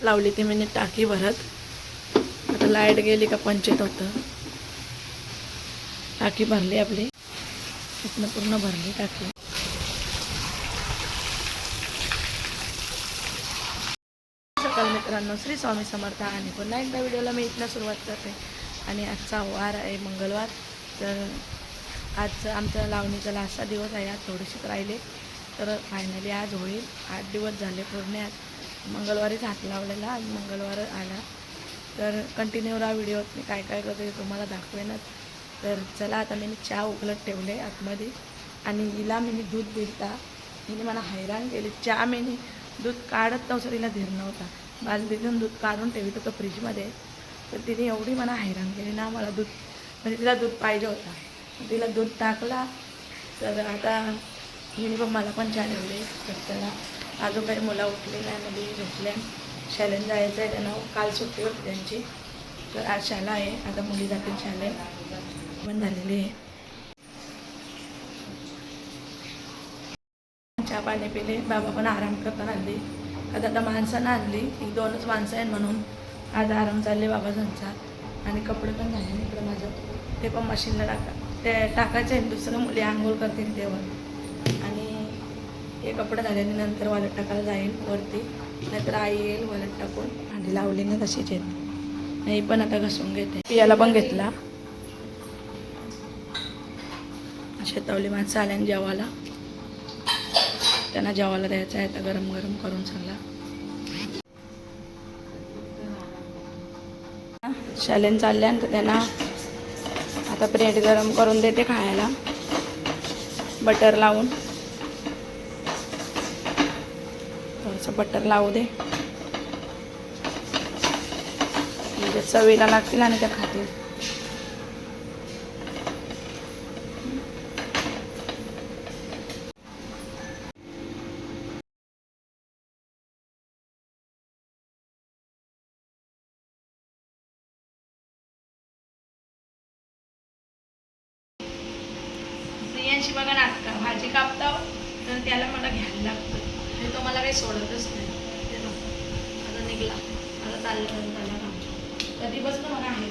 लावली ती मी टाकी भरत. आता लाइट गेली का पंचायत होतं. टाकी भरली आपली. इथनं पूर्ण भरली टाकी. सकाळ मित्रांनो श्री स्वामी समर्थ आणि पुन्हा एकदा व्हिडिओला मी इथनं सुरुवात करते. आणि आजचा वार आहे मंगळवार. तर आज आमच्या लावणीचा लास्टचा दिवस आहे. आज थोडेसेच राहिले. तर फायनली आज होईल. आठ दिवस झाले पूर्ण आज. मंगळवारीच हात लावलेला आज मंगळवार आला. तर कंटिन्यू राहा व्हिडिओत मी काय काय करते ते तुम्हाला दाखवेनच. तर चला आता मी चहा उकलत ठेवले आतमध्ये. आणि हिला मी दूध दिलता. हिने मला हैराण केली. चहा मी दूध काढत नव्हतं तिला धीर नव्हता. बाजरीतून दूध काढून ठेवित होतं फ्रीजमध्ये. तर तिने एवढी मला हैराण केली ना मला दूध म्हणजे तिला दूध पाहिजे होता. तिला दूध टाकला. तर आता हिने पण मला पण चहा ठेवले. तर त्याला अजून काही मुलं उठली नाही मुली झोपल्या शाळेत जायचं आहे त्यांना काल सुट्टी होती त्यांची. तर आज शाळा आहे आता मुली जातील शाळेत. बंद झालेली आहे. चहा पाणी पिले बाबा पण आराम करताना आणली आता आता माणसानं आणली ही दोनच माणसं आहेत म्हणून. आज आराम चालले बाबा त्यांचा आणि कपडे पण झाले इकडं माझं. ते पण मशीनला टाका ते टाकायचं आहे दुसरं मुली आंघोळ करतील तेव्हा. हे कपडे झाल्याने नंतर वालट टाकायला जाईल वरती. नाहीतर आई येईल वालट टाकून. भांडी लावली ना तशीच येत नाही पण आता घसून घेते. पियाला पण घेतला. शेतावली माणसं आल्याने जेवायला. त्यांना जेवायला द्यायचं आहे आता गरम गरम करून चांगला शालेन चालल्या तर त्यांना आता ब्रेड गरम करून देते खायला. बटर लावून. थोडंसं बटर लावू दे. म्हणजे चवीला लागतील आणि त्या खातील. प्रियांशी बघा नाटका भाजी कापता तर त्याला मला घ्यायला लागतं. तो मला काही सोडतच नाही. ते आता निघला. आता चाललं झाला काम कधी बसलं मला आहे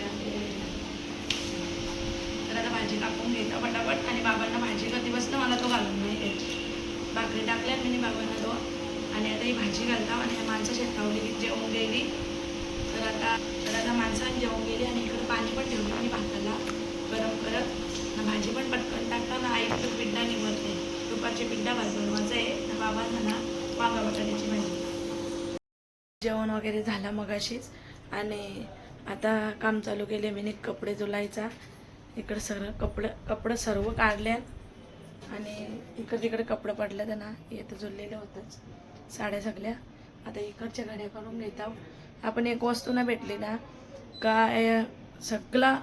तर आता भाजी कापून घेतो पटापट आणि बाबांना भाजी कधी बसलं मला तो घालून नाही देत. भाकरी टाकल्या मी बाबांना तो आणि आता ही भाजी घालता आणि ह्या माणसं शेतावली की जेवून गेली. तर आता तर आता माणसाने जेवून गेली आणि इकडं पाणी पण ठेवलं आणि भाताला गरम करत. ना भाजी पण पटकन टाकता ना आई तू पिड्डा निवडते. दुपारची पिड्डा भाजून माझं आहे. ना बाबांना ना बटाट्याची भाजी जेवण वगैरे झालं मगाशीच आणि आता काम चालू केले मी कपडे धुलायचा. इकडं सर्व कपडे कपडं सर्व काढले आणि इकडं तिकडे कपडे पडले तर ना येतं जुळलेलं होतंच. साड्या सगळ्या. आता इकडच्या घड्या करून घेत आहोत. आपण एक वस्तू ना भेटली ना काय सगळा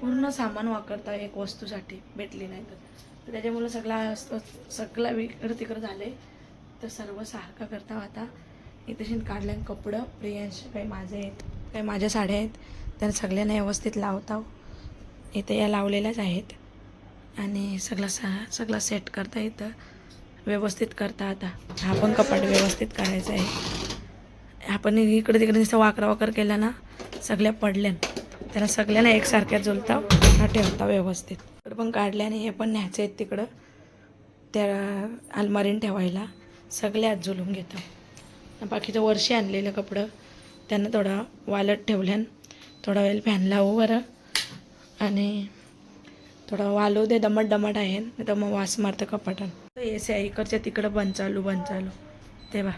पूर्ण सामान वापरता एक वस्तूसाठी भेटली नाही तर. त्याच्यामुळं सगळा असतो- सगळा इकडं तिकडं झाले तर सर्व सारखं करता आता इथे काढलं कपडं प्रियांश काही माझे आहेत काही माझ्या साड्या आहेत तर सगळ्यांना व्यवस्थित लावता इथे या लावलेल्याच आहेत. आणि सगळं सा सगळं सेट करता येतं व्यवस्थित करता आता. हा पण कपाट व्यवस्थित करायचा आहे आपण इकडे तिकडे नुसतं वाकरा वाकर केला ना सगळ्या पडल्या त्याला सगळ्यांना एकसारख्या जुलता हा ठेवता व्यवस्थित. इकडं पण काढल्या आणि हे पण न्यायचे आहेत तिकडं. त्या अलमारीन ठेवायला. सगळ्यात झुलून घेतं. बाकीचं वर्षी आणलेलं कपडं त्यांना थोडा वालत ठेवल्यान थोडा वेळ फॅन लावू बरं. आणि थोडा वालू दे दमट दमट आहे. नाही तर मग वास मारतं कपाटात. एस आहे इकडच्या तिकडं बंद चालू बंद चालू. तेव्हा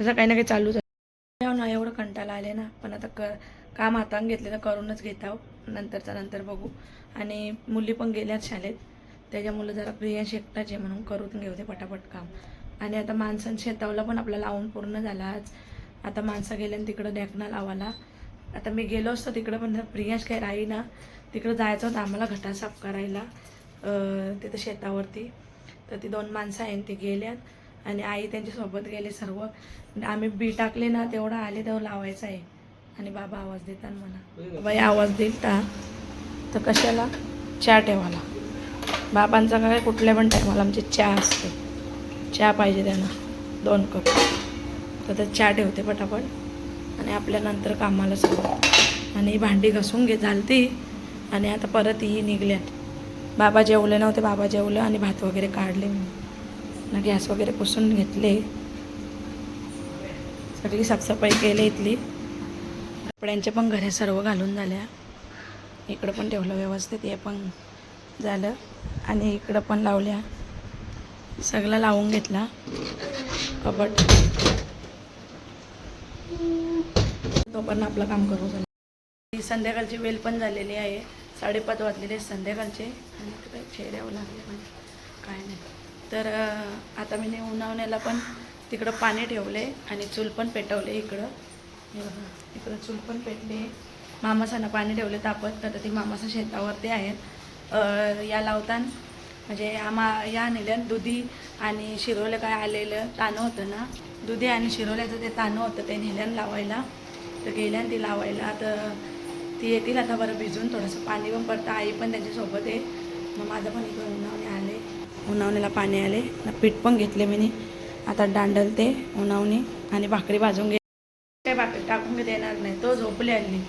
तसं काही ना काही चालूच आहे. ना एवढं कंटाळा आले ना. पण आता क काम हातान घेतले तर करूनच घेताव नंतरचा नंतर बघू. आणि मुली पण गेल्यात शाळेत. त्याच्यामुळे जरा प्रियांश एकटाच आहे म्हणून करून घेऊ पटापट काम. आणि आता माणसं शेतावला पण आपला लावून पूर्ण झाला आज. आता माणसं गेल्यानं तिकडं डेकणा लावाला आता मी गेलो असतो तिकडं पण प्रियांश काही राही ना तिकडं जायचं होतं आम्हाला घटा साफ करायला तिथं शेतावरती. तर ती दोन माणसं आहेत ती गेल्यात. आणि आई त्यांच्यासोबत गेले सर्व. आम्ही बी टाकले ना तेवढं आले तेव्हा लावायचं आहे. आणि बाबा आवाज देतात मला. बाई आवाज देईल तर कशाला? चहा ठेवाला बाबांचा काय कुठल्या पण टायमाला आमची चहा असते. चहा पाहिजे त्यांना. दोन कप. तर ते चहा ठेवते पटापट. आणि आपल्या नंतर कामाला सुरुवात. आणि भांडी घासून घे झालती. आणि आता परत ही निघल्या बाबा जेवले नव्हते बाबा जेवलं आणि भात वगैरे काढले मी. ना गॅस वगैरे पुसून घेतले. सगळी साफसफाई केली इथली. कपड्यांचे पण घरे सर्व घालून झाल्या. इकडं पण ठेवलं व्यवस्थित. हे पण झालं. आणि इकडं पण लावल्या. सगळा लावून घेतला. कपट. तो पण आपलं काम करू झालं संध्याकाळची वेल पण झालेली आहे. साडेपाच वाजलेले आहे संध्याकाळचे. आणि इकडे चेहऱ्यावर लागले पण काय नाही. तर आता मी उन्हावण्याला पण तिकडं पाणी ठेवले आणि चूल पण पेटवले इकडं. इकडं चूल पण पेटले. मामासांना पाणी ठेवले तापत तर ती मामासा शेतावरती आहेत. या लावताना म्हणजे आम्हा या नेल्यान दुधी आणि शिरोलं काय आलेलं ताणं होतं ना दुधी आणि शिरोल्याचं ते ताणं होतं ते नेल्यान लावायला. तर गेल्यान ती लावायला तर ती येतील आता बरं भिजून थोडंसं पाणी पण पडतं. आई पण त्यांच्यासोबत आहे. मग माझं पण इकडे उन्हावणे आले. उन्हावणीला पाणी आले. पीठ पण घेतले मी आता दांडल ते उन्हावणी आणि भाकरी भाजून घे काही भाकरी टाकून मी देणार नाही. तो झोपले आली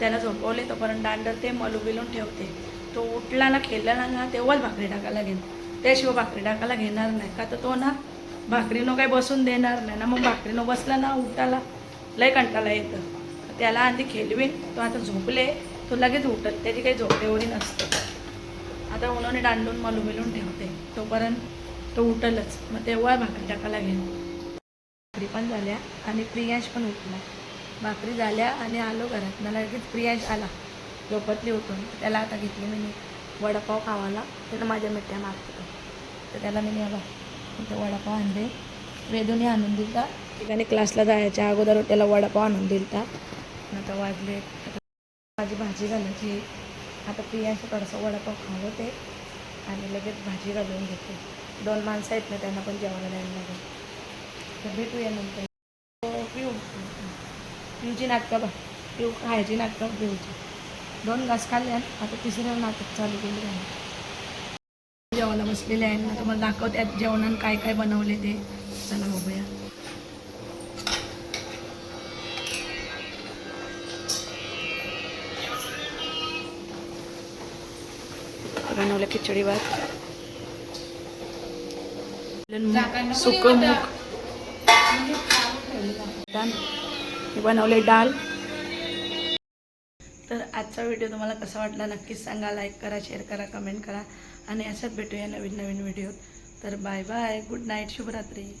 त्याला झोपवले तोपर्यंत दांडल ते मलू बिलून ठेवते. तो उठला ना खेळला ना तेव्हाच भाकरी टाकायला घेईन त्याशिवाय भाकरी टाकायला घेणार नाही. का तर तो ना भाकरीनं काही बसून देणार नाही. ना मग भाकरीनं बसला ना उठाला. लय कंटाला येतं. त्याला आधी खेळवीन. तो आता झोपले. तो लगेच उठत. त्याची काही झोप नसतं. आता उन्हाने दांडून मलू मिलून ठेवते. तोपर्यंत तो उठलच. मग तेव्हा भाकरी टाकायला घेईन. भाकरी पण झाल्या आणि प्रियांश पण उठला. भाकरी झाल्या आणि आलो घरात. मला लगेच प्रियांश आला. झोपतली उठून. त्याला आता घेतली मी वडापाव खावाला. त्यानं माझ्या मिठ्या मागतो तर त्याला मी आला ते वडापाव आणले. वेदूने आणून दिलता. ठिकाणी क्लासला जायच्या अगोदर त्याला वडापाव आणून दिलता. आता वाजले. आता माझी भाजी घालायची. आता प्रियांश थोडासा वडापाव खावते आणि लगेच भाजी घालून घेते. दोन माणसं आहेत ना त्यांना पण जेवायला द्यायला लागेल. तर भेटूया नंतर. हो, पिऊ. पिऊची नाटकं बघ. पिऊ खायची नाटकं पिऊची. दोन घास खाल्ले आता तिसरं नाटक चालू केली आहे. जेवायला बसलेले आहे. ना तुम्हाला दाखवते आज जेवणात काय काय बनवले ते. चला बघूया. बनवलं खिचडी भात. सुक मूग. बनवले डाल तर आजचा व्हिडिओ तुम्हाला कसा वाटला नक्कीच सांगा लाईक करा शेअर करा कमेंट करा. आणि असंच भेटूया नवीन नवीन व्हिडिओ तर बाय बाय गुड नाईट शुभरात्री.